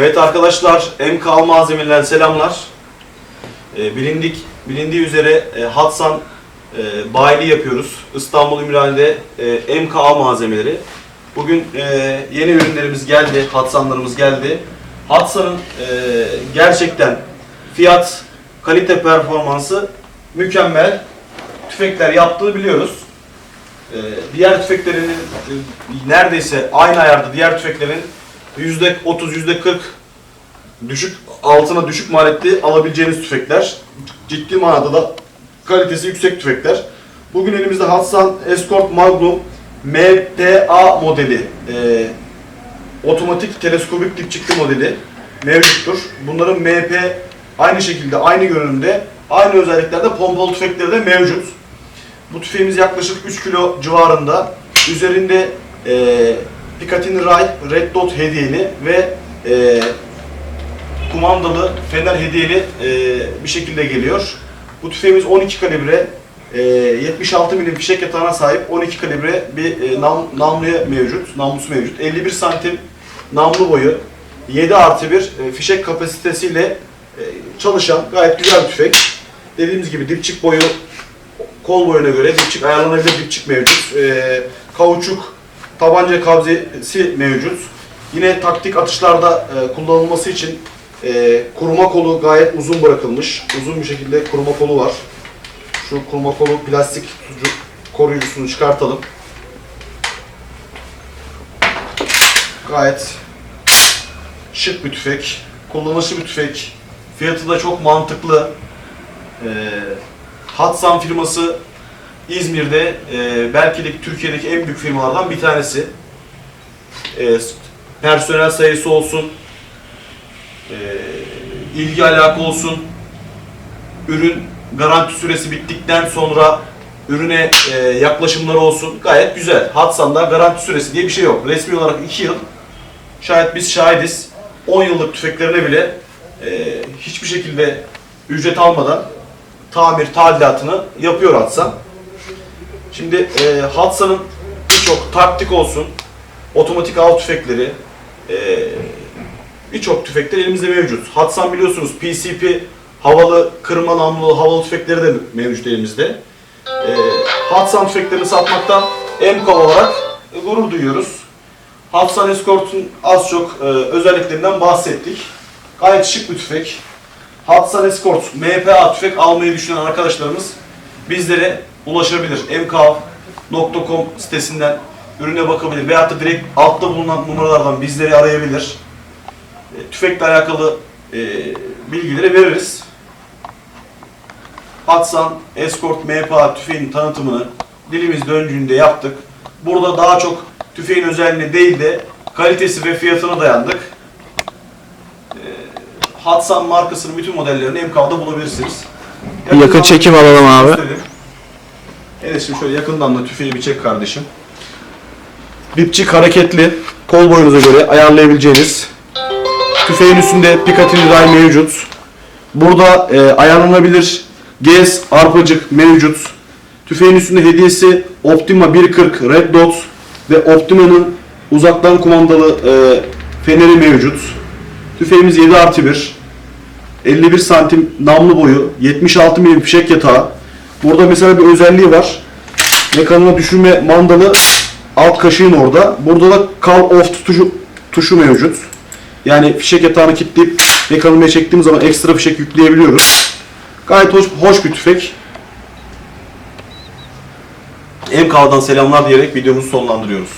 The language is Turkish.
Evet arkadaşlar, MK malzemelerinden selamlar. Ee, bilindik bilindiği üzere e, Hatsan e, bayiliği yapıyoruz. İstanbul Ümraniye'de e, MK malzemeleri. Bugün e, yeni ürünlerimiz geldi, Hatsanlarımız geldi. Hatsan'ın e, gerçekten fiyat, kalite performansı mükemmel tüfekler yaptığını biliyoruz. Ee, diğer tüfeklerin e, neredeyse aynı ayarda diğer tüfeklerin yüzde 30 yüzde 40 düşük altına düşük maliyetli alabileceğiniz tüfekler. Ciddi manada da kalitesi yüksek tüfekler. Bugün elimizde Hatsan Escort Magnum MTA modeli e, otomatik teleskobik dipçikli modeli mevcuttur. Bunların MP aynı şekilde aynı görünümde aynı özelliklerde pompalı tüfekleri de mevcut. Bu tüfeğimiz yaklaşık 3 kilo civarında. Üzerinde e, Picatinny Ray Red Dot hediyeli ve e, kumandalı fener hediyeli e, bir şekilde geliyor. Bu tüfeğimiz 12 kalibre, e, 76 milim fişek yatağına sahip 12 kalibre bir e, nam, namluya mevcut, namlusu mevcut. 51 santim namlu boyu, 7 artı 1 e, fişek kapasitesiyle e, çalışan gayet güzel bir tüfek. Dediğimiz gibi dipçik boyu kol boyuna göre dipçik ayarlanabilir dipçik mevcut. E, kauçuk tabanca kabzesi mevcut. Yine taktik atışlarda e, kullanılması için e, kuruma kolu gayet uzun bırakılmış. Uzun bir şekilde kuruma kolu var. Şu kuruma kolu plastik koruyucusunu çıkartalım. Gayet şık bir tüfek. Kullanışlı bir tüfek. Fiyatı da çok mantıklı. Ee, Hatsan firması İzmir'de e, belki de Türkiye'deki en büyük firmalardan bir tanesi. E, personel sayısı olsun, e, ilgi alaka olsun, ürün garanti süresi bittikten sonra ürüne e, yaklaşımları olsun gayet güzel. Hatsan'da garanti süresi diye bir şey yok. Resmi olarak 2 yıl. Şayet biz şahidiz. 10 yıllık tüfeklerine bile e, hiçbir şekilde ücret almadan tamir tadilatını yapıyor Hatsan. Şimdi e, Hatsa'nın birçok taktik olsun, otomatik av tüfekleri, e, birçok tüfekler elimizde mevcut. Hatsan biliyorsunuz PCP havalı kırma namlulu havalı tüfekleri de mevcut elimizde. E, Hatsan tüfeklerini satmaktan MK olarak gurur duyuyoruz. Hatsan Escort'un az çok e, özelliklerinden bahsettik. Gayet şık bir tüfek. Hatsan Escort MPA tüfek almayı düşünen arkadaşlarımız bizlere ulaşabilir. mk.com sitesinden ürüne bakabilir veyahut da direkt altta bulunan numaralardan bizleri arayabilir. E, tüfekle alakalı e, bilgileri veririz. Hatsan Escort MPA tüfeğin tanıtımını dilimiz döndüğünde yaptık. Burada daha çok tüfeğin özelliğine değil de kalitesi ve fiyatına dayandık. Hatsan markasının bütün modellerini MK'da bulabilirsiniz. Yakın çekim alalım abi. gösterelim. Şimdi şöyle yakından da tüfeği bir çek kardeşim. Dipçik hareketli, kol boyunuza göre ayarlayabileceğiniz. Tüfeğin üstünde Picatinny ray mevcut. Burada e, ayarlanabilir GS arpacık mevcut. Tüfeğin üstünde hediyesi Optima 1.40 Red Dot ve Optima'nın uzaktan kumandalı e, feneri mevcut. Tüfeğimiz 7 artı 1. 51 santim namlu boyu, 76 milim fişek yatağı. Burada mesela bir özelliği var. Mekanına düşürme mandalı alt kaşığın orada. Burada da call off tuşu, tuşu mevcut. Yani fişek yatağını kilitleyip mekanımaya çektiğim zaman ekstra fişek yükleyebiliyoruz. Gayet hoş, hoş bir tüfek. MK'dan selamlar diyerek videomuzu sonlandırıyoruz.